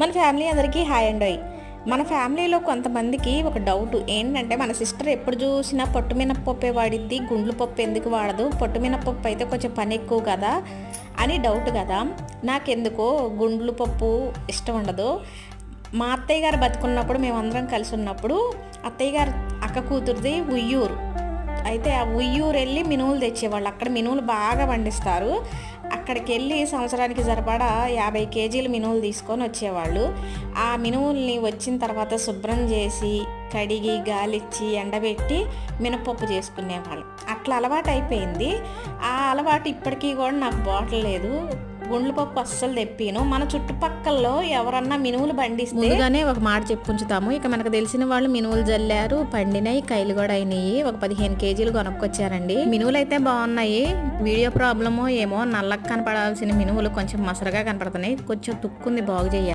మన ఫ్యామిలీ అందరికీ హాయ్ అండి. మన ఫ్యామిలీలో కొంతమందికి ఒక డౌట్ ఏంటంటే మన సిస్టర్ ఎప్పుడు చూసినా పొట్టు మినప్పప్పే వాడిద్ది గుండ్లు పప్పు ఎందుకు వాడదు పొట్టు మినప్పప్పు అయితే కొంచెం పని ఎక్కువ కదా అని డౌట్ కదా. నాకెందుకో గుండ్లు పప్పు ఇష్టం ఉండదు. మా అత్తయ్య గారు బతుకున్నప్పుడు మేమందరం కలిసి ఉన్నప్పుడు అత్తయ్య గారు అక్క కూతురుది ఉయ్యూరు. అయితే ఆ ఉయ్యూరు వెళ్ళి మినువులు తెచ్చేవాళ్ళు. అక్కడ మినువులు బాగా పండిస్తారు. అక్కడికి వెళ్ళి సంవత్సరానికి సరిపడా యాభై కేజీలు మినువులు తీసుకొని వచ్చేవాళ్ళు. ఆ మినువుల్ని వచ్చిన తర్వాత శుభ్రం చేసి కడిగి గాలిచ్చి ఎండబెట్టి మినపప్పు చేసుకునేవాళ్ళు. అట్లా అలవాటు అయిపోయింది ఆ అలవాటు ఇప్పటికీ కూడా నాకు బాటలు లేదు గుండ్ల పప్పు అస్సలు తెప్పిను. మన చుట్టుపక్కల్లో ఎవరన్నా మినువులు పండిస్తే ముందుగానే ఒక మాట చెప్పుంచుతాము. ఇక మనకు తెలిసిన వాళ్ళు మినువులు జల్లారు పండినాయి కైలు కూడా అయినాయి ఒక పదిహేను కేజీలు కొనుక్కొచ్చారండి. మినువులు అయితే బాగున్నాయి. వీడియో ప్రాబ్లమో ఏమో నల్లగా కనపడాల్సిన మినువులు కొంచెం మసరగా కనపడుతున్నాయి. కొంచెం తుక్కుంది బాగు చేయాలి